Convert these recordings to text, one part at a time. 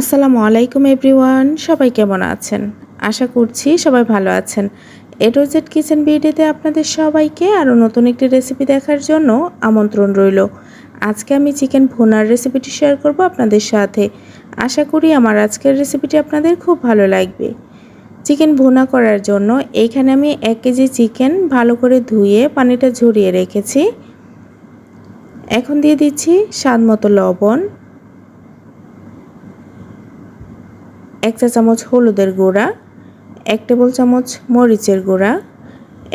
আসসালামু আলাইকুম এভরিওয়ান, সবাই কেমন আছেন? আশা করছি সবাই ভালো আছেন। এডোজেড কিচেন বিডিতে আপনাদের সবাইকে আরও নতুন একটি রেসিপি দেখার জন্য আমন্ত্রণ রইল। আজকে আমি চিকেন ভুনার রেসিপিটি শেয়ার করব আপনাদের সাথে। আশা করি আমার আজকের রেসিপিটি আপনাদের খুব ভালো লাগবে। চিকেন ভুনা করার জন্য এইখানে আমি এক কেজি চিকেন ভালো করে ধুয়ে পানিটা ঝরিয়ে রেখেছি। এখন দিয়ে দিচ্ছি স্বাদ মতো লবণ। এক চা চামচ হলুদের গুঁড়া, এক টেবিল চামচ মরিচের গুঁড়া,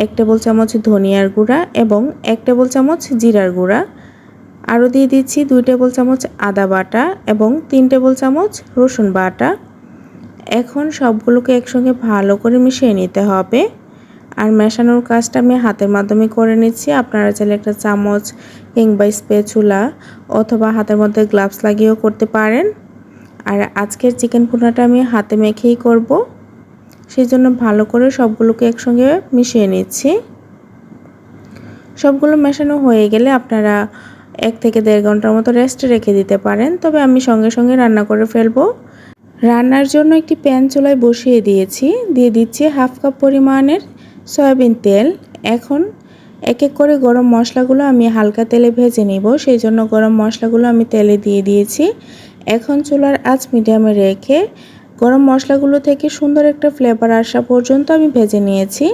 এক টেবিল চামচ ধনিয়ার গুঁড়া এবং এক টেবিল চামচ জিরার গুঁড়া। আরও দিয়ে দিচ্ছি দুই টেবিল চামচ আদা বাটা এবং তিন টেবিল চামচ রসুন বাটা। এখন সবগুলোকে একসঙ্গে ভালো করে মিশিয়ে নিতে হবে। আর মেশানোর কাজটা আমি হাতের মাধ্যমে করে নিচ্ছি। আপনারা চাইলে একটা চামচ কিংবা স্পেচুলা অথবা হাতের মধ্যে গ্লাভস লাগিয়েও করতে পারেন। আর আজকের চিকেন পোনাটা আমি হাতে মেখেই করব। সেই জন্য ভালো করে সবগুলোকে একসঙ্গে মিশিয়ে নিচ্ছি। সবগুলো মেশানো হয়ে গেলে আপনারা এক থেকে দেড় ঘণ্টার মতো রেস্টে রেখে দিতে পারেন। তবে আমি সঙ্গে সঙ্গে রান্না করে ফেলব। রান্নার জন্য একটি প্যান চুলায় বসিয়ে দিয়েছি। দিয়ে দিচ্ছি হাফ কাপ পরিমাণের সয়াবিন তেল। এখন এক এক করে গরম মশলাগুলো আমি হালকা তেলে ভেজে নিব। সেই জন্য গরম মশলাগুলো আমি তেলে দিয়ে দিয়েছি। এখন চুলার আঁচ মিডিয়ামে রেখে গরম মশলাগুলো থেকে সুন্দর একটা ফ্লেভার আসা পর্যন্ত আমি ভেজে নিয়েছি।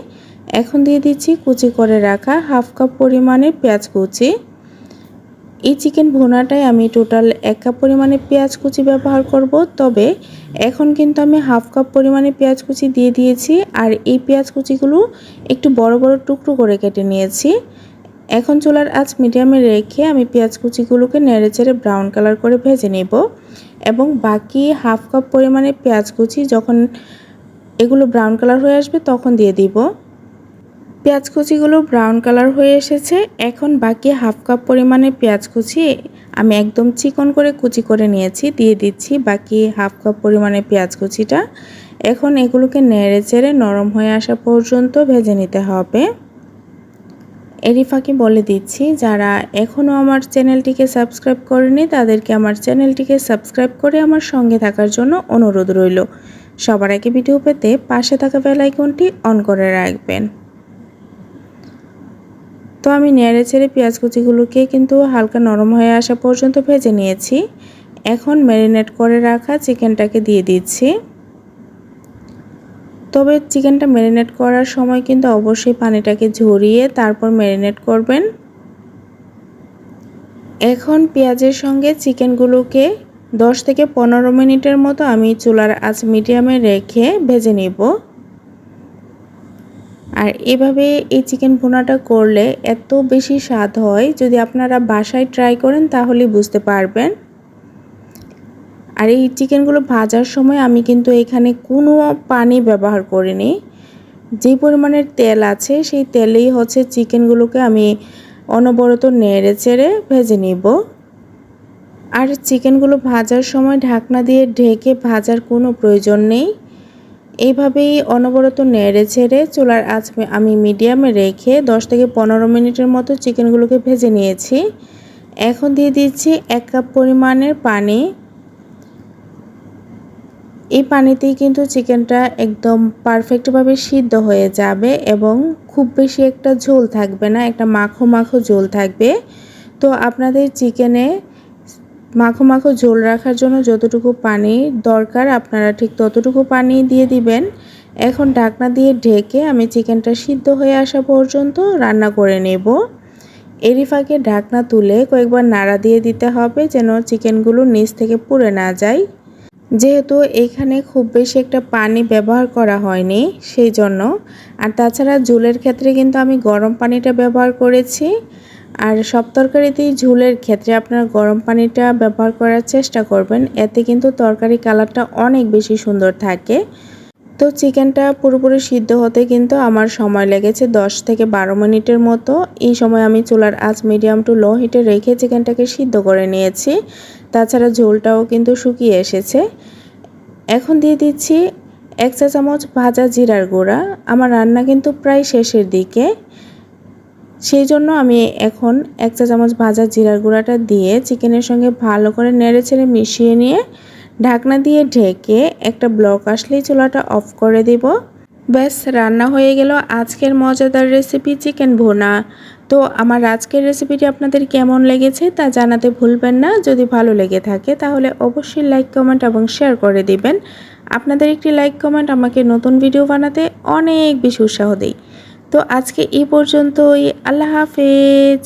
এখন দিয়ে দিচ্ছি কুচি করে রাখা হাফ কাপ পরিমাণের পেঁয়াজ কুচি। এই চিকেন ভুনাটায় আমি টোটাল এক কাপ পরিমাণে পেঁয়াজ কুচি ব্যবহার করব। তবে এখন কিন্তু আমি হাফ কাপ পরিমাণে পেঁয়াজ কুচি দিয়ে দিয়েছি। আর এই পেঁয়াজ কুচিগুলো একটু বড় বড় টুকরো করে কেটে নিয়েছি। এখন চুলার আঁচ মিডিয়ামে রেখে আমি পেঁয়াজ কুচিগুলোকে নেড়ে চেড়ে ব্রাউন কালার করে ভেজে নেব এবং বাকি হাফ কাপ পরিমাণে পেঁয়াজ কুচি যখন এগুলো ব্রাউন কালার হয়ে আসবে তখন দিয়ে দিব। পেঁয়াজ কুচিগুলো ব্রাউন কালার হয়ে এসেছে, এখন বাকি হাফ কাপ পরিমাণে পেঁয়াজ কুচি আমি একদম চিকন করে কুচি করে নিয়েছি, দিয়ে দিচ্ছি বাকি হাফ কাপ পরিমাণে পেঁয়াজ কুচিটা। এখন এগুলোকে নেড়ে চেড়ে নরম হয়ে আসা পর্যন্ত ভেজে নিতে হবে। এরই ফাঁকি বলে দিচ্ছি, যারা এখনও আমার চ্যানেলটিকে সাবস্ক্রাইব করেনি, তাদেরকে আমার চ্যানেলটিকে সাবস্ক্রাইব করে আমার সঙ্গে থাকার জন্য অনুরোধ রইল। সবার আগে ভিডিও পেতে পাশে থাকা বেলাইকনটি অন করে রাখবেন। তো আমি নেড়ে ছেড়ে পেঁয়াজ কুচিগুলোকে কিন্তু হালকা নরম হয়ে আসা পর্যন্ত ভেজে নিয়েছি। এখন ম্যারিনেট করে রাখা চিকেনটাকে দিয়ে দিচ্ছি। তবে চিকেনটা ম্যারিনেট করার সময় কিন্তু অবশ্যই পানিটাকে ঝরিয়ে তারপর ম্যারিনেট করবেন। এখন পেঁয়াজের সঙ্গে চিকেনগুলোকে দশ থেকে পনেরো মিনিটের মতো আমি চুলার আঁচ মিডিয়ামে রেখে ভেজে নিব। আর এভাবে এই চিকেন ভুনাটা করলে এত বেশি স্বাদ হয়, যদি আপনারা বাসায় ট্রাই করেন তাহলে বুঝতে পারবেন। আর এই চিকেনগুলো ভাজার সময় আমি কিন্তু এখানে কোনো পানি ব্যবহার করিনি। যে পরিমাণের তেল আছে, সেই তেলেই হচ্ছে চিকেনগুলোকে আমি অনবরত নেড়ে চেড়ে ভেজে নিব। আর চিকেনগুলো ভাজার সময় ঢাকনা দিয়ে ঢেকে ভাজার কোনো প্রয়োজন নেই। এইভাবেই অনবরত নেড়ে ছেড়ে চুলার আঁচ আমি মিডিয়ামে রেখে 10 থেকে পনেরো মিনিটের মতো চিকেনগুলোকে ভেজে নিয়েছি। এখন দিয়ে দিচ্ছি এক কাপ পরিমাণের পানি। এই পানিতেই কিন্তু চিকেনটা একদম পারফেক্টভাবে সিদ্ধ হয়ে যাবে এবং খুব বেশি একটা ঝোল থাকবে না, একটা মাখো মাখো ঝোল থাকবে। তো আপনাদের চিকেনে মাখো মাখো ঝোল রাখার জন্য যতটুকু পানি দরকার, আপনারা ঠিক ততটুকু পানি দিয়ে দিবেন। এখন ঢাকনা দিয়ে ঢেকে আমি চিকেনটা সিদ্ধ হয়ে আসা পর্যন্ত রান্না করে নেব। এরই ফাঁকে ঢাকনা তুলে কয়েকবার নাড়া দিয়ে দিতে হবে যেন চিকেনগুলো নিচ থেকে পুড়ে না যায়। যেহেতু এখানে খুব বেশি একটা পানি ব্যবহার করা হয়নি, সেই জন্য। আর তাছাড়া ঝুলের ক্ষেত্রে কিন্তু আমি গরম পানিটা ব্যবহার করেছি। আর সব তরকারিতেই ঝুলের ক্ষেত্রে আপনারা গরম পানিটা ব্যবহার করার চেষ্টা করবেন। এতে কিন্তু তরকারি কালারটা অনেক বেশি সুন্দর থাকে। তো চিকেনটা পুরোপুরি সিদ্ধ হতে কিন্তু আমার সময় লেগেছে 10 থেকে বারো মিনিটের মতো। এই সময় আমি চুলার আঁচ মিডিয়াম টু লো হিটে রেখে চিকেনটাকে সিদ্ধ করে নিয়েছি। তাছাড়া ঝোলটাও কিন্তু শুকিয়ে এসেছে। এখন দিয়ে দিচ্ছি এক চা চামচ ভাজা জিরার গুঁড়া। আমার রান্না কিন্তু প্রায় শেষের দিকে। সেই জন্য আমি এখন এক চা চামচ ভাজা জিরার গুঁড়াটা দিয়ে চিকেনের সঙ্গে ভালো করে নেড়ে ছেড়ে মিশিয়ে নিয়ে ঢাকনা দিয়ে ঢেকে একটা ব্লক আসলেই চুলাটা অফ করে দিব। ব্যাস, রান্না হয়ে গেল আজকের মজাদার রেসিপি চিকেন ভোনা। তো আমার আজকের রেসিপিটি আপনাদের কেমন লেগেছে তা জানাতে ভুলবেন না। যদি ভালো লেগে থাকে, তাহলে অবশ্যই লাইক কমেন্ট এবং শেয়ার করে দিবেন। আপনাদের একটি লাইক কমেন্ট আমাকে নতুন ভিডিও বানাতে অনেক বেশি উৎসাহ দেয়। তো আজকে এই পর্যন্তই। আল্লাহ হাফেজ।